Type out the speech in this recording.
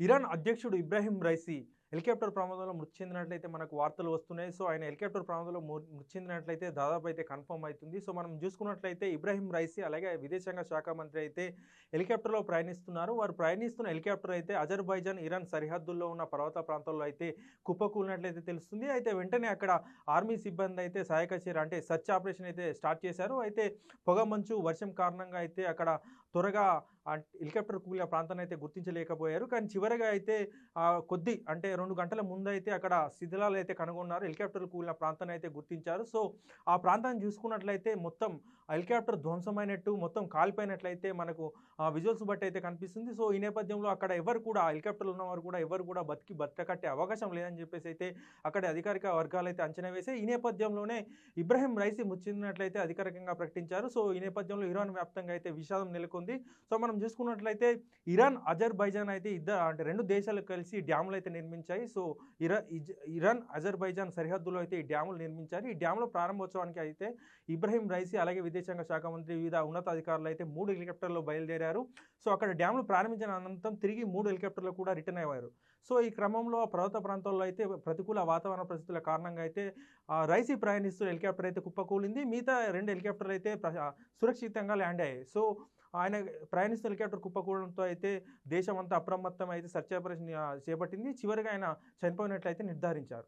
Iran అధ్యక్షుడు Ibrahim Raisi helicopter ప్రమాదంలో మృతి చెందినట్లయితే మనకు వార్తలు వస్తున్నాయి. సో ఆయన హెలికాప్టర్ ప్రమాదంలో మృతి చెందినట్లయితే దాదాపు అయితే కన్ఫర్మ్ అవుతుంది. సో మనం చూసుకున్నట్లయితే ఇబ్రాహిం రైసీ అలాగే విదేశాంగ శాఖ మంత్రి అయితే హెలికాప్టర్లో ప్రయాణిస్తున్నారు. వారు ప్రయాణిస్తున్న హెలికాప్టర్ అయితే అజర్బైజాన్ ఇరాన్ సరిహద్దుల్లో ఉన్న పర్వత ప్రాంతాల్లో అయితే కుప్పకూలినట్లయితే తెలుస్తుంది. అయితే వెంటనే అక్కడ ఆర్మీ సిబ్బంది అయితే సహాయక చర్య అంటే సర్చ్ ఆపరేషన్ అయితే స్టార్ట్ చేశారు. అయితే పొగ మంచు వర్షం కారణంగా అయితే అక్కడ త్వరగా హెలికాప్టర్ కూలిన ప్రాంతాన్ని అయితే గుర్తించలేకపోయారు. కానీ చివరిగా అయితే కొద్ది అంటే రెండు గంటల ముందైతే అక్కడ శిథిలాలు అయితే కనుగొన్నారు. హెలికాప్టర్ కూలిన ప్రాంతాన్ని అయితే గుర్తించారు. సో ఆ ప్రాంతాన్ని చూసుకున్నట్లయితే మొత్తం హెలికాప్టర్ ధ్వంసమైనట్టు మొత్తం కాలిపోయినట్లయితే మనకు ఆ విజువల్స్ బట్టి అయితే కనిపిస్తుంది. సో ఈ నేపథ్యంలో అక్కడ ఎవరు కూడా హెలికాప్టర్లు ఉన్నవారు కూడా ఎవరు కూడా బతికి బతకట్టే అవకాశం లేదని చెప్పేసి అయితే అక్కడ అధికారిక వర్గాలు అయితే అంచనా వేసి ఈ నేపథ్యంలోనే ఇబ్రాహిం రైసీ ముచ్చినట్లయితే అధికారికంగా ప్రకటించారు. సో ఈ నేపథ్యంలో ఇరాన్ వ్యాప్తంగా అయితే విషాదం నెలకొంది. సో మనం చూసుకున్నట్లయితే ఇరాన్ అజర్బైజాన్ అయితే ఇద్దరు అంటే రెండు దేశాలు కలిసి డ్యాములు అయితే నిర్మించారు. నిర్మించాయి. సో ఇరా ఇజ్- ఇరాన్ అజర్బైజాన్ సరిహద్దులో అయితే ఈ డ్యాములు నిర్మించారు. ఈ డ్యాముల ప్రారంభోత్సవానికి అయితే ఇబ్రహీం రైసీ అలాగే విదేశాంగ శాఖ మంత్రి వివిధ ఉన్నతాధికారులు అయితే మూడు హెలికాప్టర్లు బయలుదేరారు. సో అక్కడ డ్యాములు ప్రారంభించిన అనంతరం తిరిగి మూడు హెలికాప్టర్లు కూడా రిటర్న్ అయ్యారు. సో ఈ క్రమంలో పర్వత ప్రాంతాల్లో అయితే ప్రతికూల వాతావరణ పరిస్థితుల కారణంగా అయితే ఆ, రైసీ ప్రయాణిస్తున్న హెలికాప్టర్ అయితే కుప్పకూలింది. మిగతా రెండు హెలికాప్టర్లు అయితే సురక్షితంగా ల్యాండ్ అయ్యాయి. సో ఆయన ప్రయాణిస్తున్న హెలికాప్టర్ కుప్పకూడంతో అయితే దేశం అంతా అప్రమత్తం అయితే సర్చ్ ఆపరేషన్ చేపట్టింది. చివరిగా ఆయన చనిపోయినట్లయితే నిర్ధారించారు.